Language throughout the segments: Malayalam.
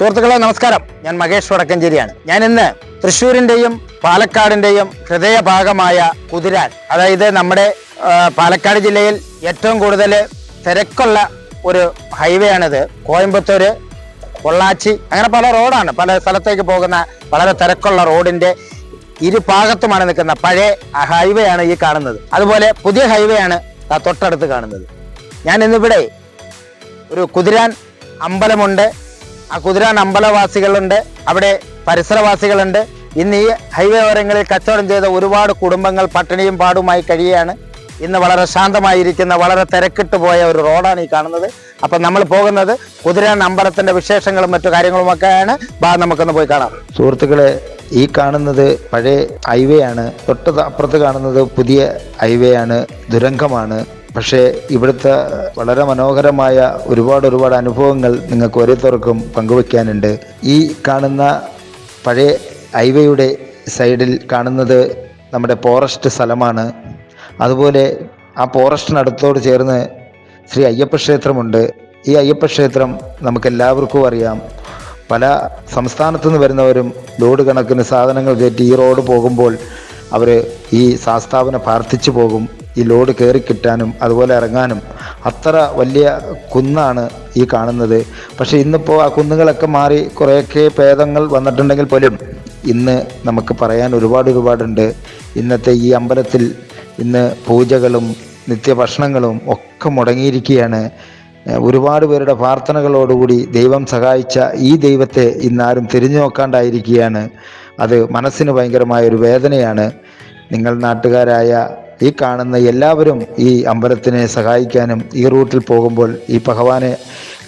സുഹൃത്തുക്കളെ നമസ്കാരം. ഞാൻ മഹേഷ് വടക്കഞ്ചേരിയാണ്. ഞാൻ ഇന്ന് തൃശ്ശൂരിന്റെയും പാലക്കാടിന്റെയും ഹൃദയഭാഗമായ കുതിരാൻ അതായത് നമ്മുടെ പാലക്കാട് ജില്ലയിൽ ഏറ്റവും കൂടുതൽ തിരക്കുള്ള ഒരു ഹൈവേ ആണിത് കോയമ്പത്തൂർ പൊള്ളാച്ചി അങ്ങനെ പല റോഡാണ്. പല സ്ഥലത്തേക്ക് പോകുന്ന വളരെ തിരക്കുള്ള റോഡിന്റെ ഇരുഭാഗത്തുമാണ് നിൽക്കുന്ന പഴയ ഹൈവേ ആണ് ഈ കാണുന്നത്. അതുപോലെ പുതിയ ഹൈവേ ആണ് തൊട്ടടുത്ത് കാണുന്നത്. ഞാൻ ഇന്നിവിടെ ഒരു കുതിരാൻ അമ്പലമുണ്ട്. കുതിരാൻ അമ്പലവാസികളുണ്ട് അവിടെ പരിസരവാസികളുണ്ട്. ഇന്ന് ഈ ഹൈവേ ഓരങ്ങളിൽ കച്ചവടം ചെയ്ത ഒരുപാട് കുടുംബങ്ങൾ പട്ടിണിയും പാടുമായി കഴിയുകയാണ്. ഇന്ന് വളരെ ശാന്തമായിരിക്കുന്ന വളരെ തിരക്കിട്ട് പോയ ഒരു റോഡാണ് ഈ കാണുന്നത്. അപ്പം നമ്മൾ പോകുന്നത് കുതിരാൻ അമ്പലത്തിന്റെ വിശേഷങ്ങളും മറ്റു കാര്യങ്ങളുമൊക്കെയാണ്. ബാ നമുക്കൊന്ന് പോയി കാണാം. സുഹൃത്തുക്കളെ ഈ കാണുന്നത് പഴയ ഹൈവേ ആണ്. തൊട്ട് അപ്പുറത്ത് കാണുന്നത് പുതിയ ഹൈവേ ആണ്. ദുരങ്കമാണ് പക്ഷേ ഇവിടുത്തെ വളരെ മനോഹരമായ ഒരുപാട് ഒരുപാട് അനുഭവങ്ങൾ നിങ്ങൾക്ക് ഓരോരുത്തർക്കും പങ്കുവെക്കാനുണ്ട് ഈ കാണുന്ന പഴയ ഹൈവേയുടെ സൈഡിൽ കാണുന്നത് നമ്മുടെ ഫോറസ്റ്റ് സ്ഥലമാണ്. അതുപോലെ ആ ഫോറസ്റ്റിനടുത്തോട് ചേർന്ന് ശ്രീ അയ്യപ്പ ക്ഷേത്രമുണ്ട്. ഈ അയ്യപ്പ ക്ഷേത്രം നമുക്ക് എല്ലാവർക്കും അറിയാം. പല സംസ്ഥാനത്തു നിന്ന് വരുന്നവരും ലോഡ് കണക്കിന് സാധനങ്ങൾ കയറ്റി ഈ റോഡ് പോകുമ്പോൾ അവർ ഈ ശാസ്താവിനെ പ്രാർത്ഥിച്ചു പോകും. ഈ ലോഡ് കയറി കിട്ടാനും അതുപോലെ ഇറങ്ങാനും അത്ര വലിയ കുന്നാണ് ഈ കാണുന്നത്. പക്ഷേ ഇന്നിപ്പോൾ ആ കുന്നുകളൊക്കെ മാറി കുറേയൊക്കെ ഭേദങ്ങൾ വന്നിട്ടുണ്ടെങ്കിൽ പോലും ഇന്ന് നമുക്ക് പറയാൻ ഒരുപാട് ഒരുപാടുണ്ട്. ഇന്നത്തെ ഈ അമ്പലത്തിൽ ഇന്ന് പൂജകളും നിത്യഭക്ഷണങ്ങളും ഒക്കെ മുടങ്ങിയിരിക്കുകയാണ്. ഒരുപാട് പേരുടെ പ്രാർത്ഥനകളോടുകൂടി ദൈവം സഹായിച്ച ഈ ദൈവത്തെ ഇന്നാരും തിരിഞ്ഞു നോക്കാണ്ടായിരിക്കുകയാണ്. അത് മനസ്സിന് ഭയങ്കരമായ ഒരു വേദനയാണ്. നിങ്ങൾ നാട്ടുകാരായ ഈ കാണുന്ന എല്ലാവരും ഈ അമ്പലത്തിനെ സഹായിക്കാനും ഈ റൂട്ടിൽ പോകുമ്പോൾ ഈ ഭഗവാനെ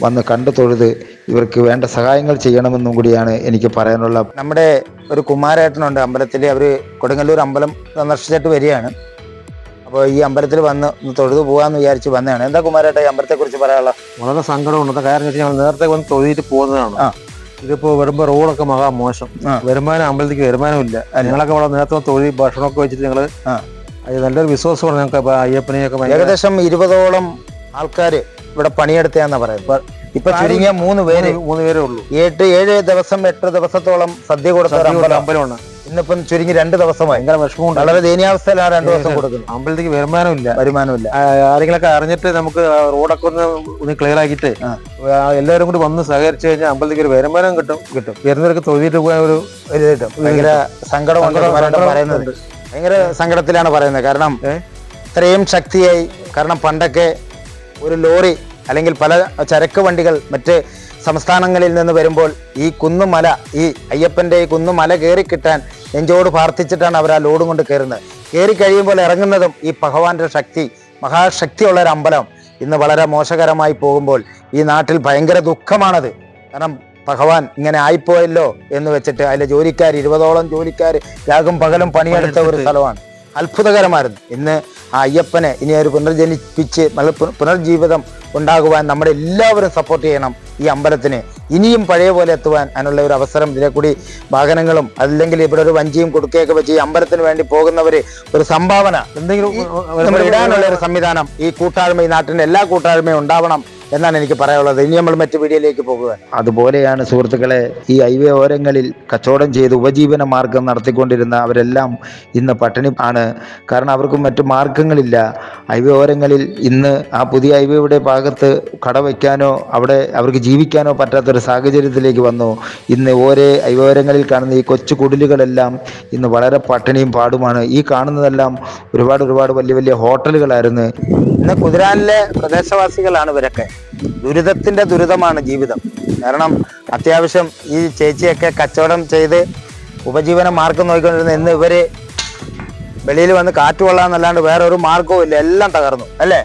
വന്ന് കണ്ടു തൊഴുത് ഇവർക്ക് വേണ്ട സഹായങ്ങൾ ചെയ്യണമെന്നും കൂടിയാണ് എനിക്ക് പറയാനുള്ള. നമ്മുടെ ഒരു കുമാരേട്ടനുണ്ട്. അമ്പലത്തിൽ അവർ കൊടുങ്ങല്ലൂർ അമ്പലം സന്ദർശിച്ചിട്ട് വരികയാണ്. അപ്പോൾ ഈ അമ്പലത്തിൽ വന്ന് തൊഴുതു പോകാമെന്ന് വിചാരിച്ച് വന്നതാണ്. എന്താ കുമാരേട്ട ഈ അമ്പലത്തെ കുറിച്ച് പറയാനുള്ള വളരെ സങ്കടമുണ്ട്. കാരണം വെച്ചാൽ ഞങ്ങൾ നേരത്തെ വന്ന് തൊഴുതിട്ട് പോകുന്നതാണ്. ആ. ഇതിപ്പോൾ വരുമ്പോൾ റോഡൊക്കെ മഹാ മോശം. വരുമാനം അമ്പലത്തിലേക്ക് വരുമാനമില്ല. ഞങ്ങളൊക്കെ വളരെ നേരത്തെ തൊഴിൽ ഭക്ഷണമൊക്കെ വെച്ചിട്ട് ഞങ്ങൾ ആ. അത് നല്ലൊരു വിശ്വാസമാണ് ഞങ്ങൾക്ക്. അയ്യപ്പനെയൊക്കെ ഏകദേശം ഇരുപതോളം ആൾക്കാർ ഇവിടെ പണിയെടുത്തയാന്നാ പറയുന്നത്. ഇപ്പൊ ചുരുങ്ങിയ മൂന്ന് പേര്. മൂന്ന് പേരേ ഉള്ളൂ. എട്ട് ഏഴ് ദിവസം എട്ട് ദിവസത്തോളം സദ്യ കൊടുത്ത അമ്പലമാണ് ഇന്നിപ്പം ചുരുങ്ങി രണ്ട് ദിവസമായി. ഭയങ്കര വിഷമമുണ്ട്. വളരെ ദയനീയാവസ്ഥയിലാണ് രണ്ട് ദിവസം കൊടുക്കുന്നത്. അമ്പലത്തിലേക്ക് വരുമാനമില്ല. വരുമാനമില്ല. ആരെങ്കിലൊക്കെ അറിഞ്ഞിട്ട് നമുക്ക് റോഡൊക്കെ ഒന്ന് ഒന്ന് ക്ലിയർ ആക്കിയിട്ട് എല്ലാവരും കൂടി വന്ന് സഹകരിച്ചു കഴിഞ്ഞാൽ അമ്പലത്തിൽ ഒരു വരുമാനം കിട്ടും കിട്ടും. വരുന്നവർക്ക് തൊഴിലിട്ട് പോകാൻ ഒരു. ഭയങ്കര സങ്കടം- പറയുന്നത്. ഭയങ്കര സങ്കടത്തിലാണ് പറയുന്നത്. കാരണം ഇത്രയും ശക്തിയായി കാരണം പണ്ടൊക്കെ ഒരു ലോറി അല്ലെങ്കിൽ പല ചരക്ക് വണ്ടികൾ മറ്റ് സംസ്ഥാനങ്ങളിൽ നിന്ന് വരുമ്പോൾ ഈ കുന്നുമല ഈ അയ്യപ്പന്റെ ഈ കുന്നുമല കയറി കിട്ടാൻ നെഞ്ചോട് പ്രാർത്ഥിച്ചിട്ടാണ് അവർ ആ ലോഡും കൊണ്ട് കയറുന്നത്. കയറി കഴിയുമ്പോൾ ഇറങ്ങുന്നതും ഈ ഭഗവാന്റെ ശക്തി മഹാശക്തിയുള്ള ഒരു അമ്പലം ഇന്ന് വളരെ മോശകരമായി പോകുമ്പോൾ ഈ നാട്ടിൽ ഭയങ്കര ദുഃഖമാണത്. കാരണം ഭഗവാൻ ഇങ്ങനെ ആയിപ്പോയല്ലോ എന്ന് വെച്ചിട്ട് അതിലെ ജോലിക്കാർ ഇരുപതോളം ജോലിക്കാർ രാഗം പകലും പണിയെടുത്ത ഒരു സ്ഥലമാണ്. അത്ഭുതകരമായിരുന്നു. ഇന്ന് ആ അയ്യപ്പനെ ഇനി ഒരു പുനർജനിപ്പിച്ച് പുനർജീവിതം ഉണ്ടാകുവാൻ നമ്മുടെ എല്ലാവരും സപ്പോർട്ട് ചെയ്യണം ഈ അമ്പലത്തിന്. ഇനിയും പഴയ പോലെ എത്തുവാൻ അതിനുള്ള ഒരു അവസരം ഇതിലെ കൂടി വാഹനങ്ങളും അല്ലെങ്കിൽ ഇവിടെ ഒരു വഞ്ചിയും കൊടുക്കുകയൊക്കെ വെച്ച് ഈ അമ്പലത്തിന് വേണ്ടി പോകുന്നവര് ഒരു സംഭാവന. എന്തെങ്കിലും ഇടാനുള്ള ഒരു സംവിധാനം ഈ കൂട്ടായ്മ ഈ നാട്ടിന്റെ എല്ലാ കൂട്ടായ്മയും ഉണ്ടാവണം. എന്നാണ് എനിക്ക് പറയാനുള്ളത്. ഇനി നമ്മൾ മറ്റു വീഡിയോയിലേക്ക് പോകുക. അതുപോലെയാണ് സുഹൃത്തുക്കളെ ഈ ഹൈവേ ഓരങ്ങളിൽ കച്ചവടം ചെയ്ത് ഉപജീവന മാർഗം നടത്തിക്കൊണ്ടിരുന്ന അവരെല്ലാം ഇന്ന് പട്ടിണി ആണ്. കാരണം അവർക്ക് മറ്റു മാർഗങ്ങളില്ല. ഹൈവേ ഓരങ്ങളിൽ ഇന്ന് ആ പുതിയ ഹൈവേയുടെ ഭാഗത്ത് കട വയ്ക്കാനോ അവിടെ അവർക്ക് ജീവിക്കാനോ പറ്റാത്തൊരു സാഹചര്യത്തിലേക്ക് വന്നു. ഇന്ന് ഓരോ ഹൈവേ ഓരങ്ങളിൽ കാണുന്ന ഈ കൊച്ചു കുടിലുകളെല്ലാം ഇന്ന് വളരെ പട്ടിണിയും പാടുമാണ്. ഈ കാണുന്നതെല്ലാം ഒരുപാട് ഒരുപാട് വലിയ വലിയ ഹോട്ടലുകളായിരുന്നു. ഇന്ന് കുതിരാനിലെ പ്രദേശവാസികളാണ് ഇവരൊക്കെ. ദുരിതത്തിന്റെ ദുരിതമാണ് ജീവിതം. കാരണം അത്യാവശ്യം ഈ ചേച്ചിയൊക്കെ കച്ചവടം ചെയ്ത് ഉപജീവന മാർഗം നോക്കിക്കൊണ്ടിരുന്ന ഇന്ന് ഇവർ വെളിയിൽ വന്ന് കാറ്റ് കൊള്ളാന്നല്ലാണ്ട് വേറെ ഒരു മാർഗവും ഇല്ല. എല്ലാം തകർന്നു. അല്ലേ?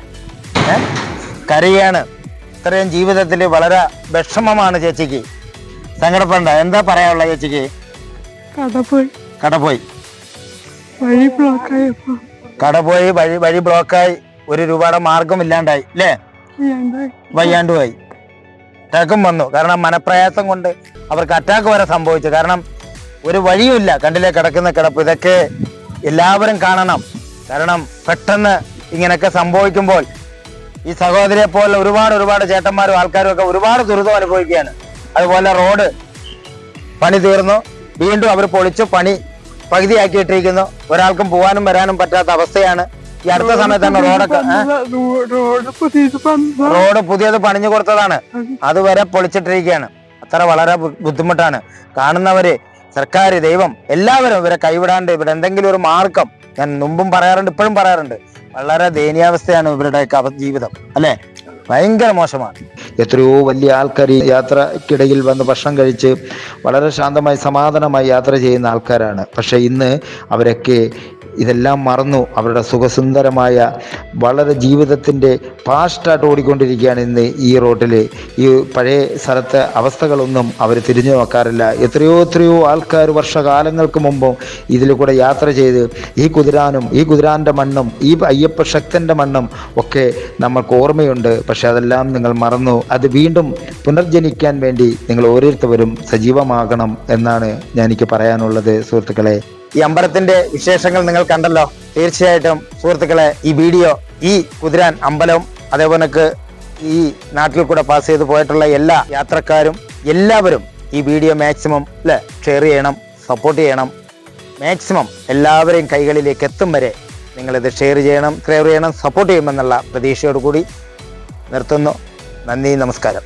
കരയാണ്. ഇത്രയും ജീവിതത്തിൽ വളരെ വിഷമമാണ് ചേച്ചിക്ക്. സങ്കടപ്പെടണ്ട. എന്താ പറയാനുള്ള ചേച്ചിക്ക്? കടപോയി. കടപോയി. കടപോയി വഴി വഴി ബ്ലോക്കായി ഒരു രൂപയുടെ മാർഗം ഇല്ലാണ്ടായി. അല്ലേ? എന്തായി വയ്യാണ്ട് പോയി അറ്റാക്കും വന്നു. കാരണം മനപ്രയാസം കൊണ്ട് അവർക്ക് അറ്റാക്ക് വരെ സംഭവിച്ചു. കാരണം ഒരു വഴിയുമില്ല. കണ്ടിലെ കിടക്കുന്ന കിടപ്പ്. ഇതൊക്കെ എല്ലാവരും കാണണം. കാരണം പെട്ടെന്ന് ഇങ്ങനെയൊക്കെ സംഭവിക്കുമ്പോൾ ഈ സഹോദരിയെ പോലെ ഒരുപാട് ഒരുപാട് ചേട്ടന്മാരും ആൾക്കാരും ഒക്കെ ഒരുപാട് ദുരിതം അനുഭവിക്കുകയാണ്. അതുപോലെ റോഡ് പണി തീർന്നു. വീണ്ടും അവർ പൊളിച്ചു പണി പകുതിയാക്കിയിട്ടിരിക്കുന്നു. ഒരാൾക്കും പോകാനും വരാനും പറ്റാത്ത അവസ്ഥയാണ് ഈ അടുത്ത സമയത്താണ് റോഡൊക്കെ റോഡ് പുതിയത് റോഡ് പുതിയത് പണിഞ്ഞു കൊടുത്തതാണ്. അതുവരെ പൊളിച്ചിട്ടിരിക്കുകയാണ്. അത്ര വളരെ ബുദ്ധിമുട്ടാണ്. കാണുന്നവര് സർക്കാർ ദൈവം എല്ലാവരും ഇവരെ കൈവിടാണ്ട് ഇവിടെ എന്തെങ്കിലും ഒരു മാർഗം ഞാൻ മുമ്പും പറയാറുണ്ട് ഇപ്പോഴും പറയാറുണ്ട്. വളരെ ദയനീയാവസ്ഥയാണ് ഇവരുടെ അവ- ജീവിതം. അല്ലെ? ഭയങ്കര മോശമാണ്. എത്രയോ വലിയ ആൾക്കാർ ഈ യാത്രക്കിടയിൽ വന്ന് ഭക്ഷണം കഴിച്ച് വളരെ ശാന്തമായി സമാധാനമായി യാത്ര ചെയ്യുന്ന ആൾക്കാരാണ്. പക്ഷേ ഇന്ന് അവരൊക്കെ ഇതെല്ലാം മറന്നു. അവരുടെ സുഖസുന്ദരമായ വളരെ ജീവിതത്തിന്റെ പാസ്റ്റായിട്ട് ഓടിക്കൊണ്ടിരിക്കുകയാണ് ഇന്ന് ഈ റോട്ടിൽ. ഈ പഴയ സ്ഥലത്തെ അവസ്ഥകളൊന്നും അവർ തിരിഞ്ഞു നോക്കാറില്ല. എത്രയോ എത്രയോ ആൾക്കാർ വർഷകാലങ്ങൾക്ക് മുമ്പും ഇതിൽ കൂടെ യാത്ര ചെയ്ത് ഈ കുതിരാനും ഈ കുതിരാന്റെ മണ്ണും ഈ അയ്യപ്പ ശക്തന്റെ മണ്ണും ഒക്കെ നമ്മൾക്ക് ഓർമ്മയുണ്ട്. പക്ഷെ അതെല്ലാം നിങ്ങൾ മറന്നു. അത് വീണ്ടും പുനർജനിക്കാൻ വേണ്ടി നിങ്ങൾ ഓരോരുത്തരും സജീവമാകണം എന്നാണ് ഞാൻ എനിക്ക് പറയാനുള്ളത്. സുഹൃത്തുക്കളെ ഈ അമ്പലത്തിന്റെ വിശേഷങ്ങൾ നിങ്ങൾ കണ്ടല്ലോ. തീർച്ചയായിട്ടും സുഹൃത്തുക്കളെ ഈ വീഡിയോ ഈ കുതിരാൻ അമ്പലം അതേപോലെ ഈ നാട്ടിൽ കൂടെ പാസ് ചെയ്ത് പോയിട്ടുള്ള എല്ലാ യാത്രക്കാരും എല്ലാവരും ഈ വീഡിയോ മാക്സിമം അല്ലെ ഷെയർ ചെയ്യണം സപ്പോർട്ട് ചെയ്യണം. മാക്സിമം എല്ലാവരെയും കൈകളിലേക്ക് എത്തും വരെ നിങ്ങളിത് ഷെയർ ചെയ്യണം ഷെയർ ചെയ്യണം സപ്പോർട്ട് ചെയ്യുമെന്നുള്ള പ്രതീക്ഷയോടുകൂടി നിർത്തുന്നു. നന്ദി നമസ്കാരം.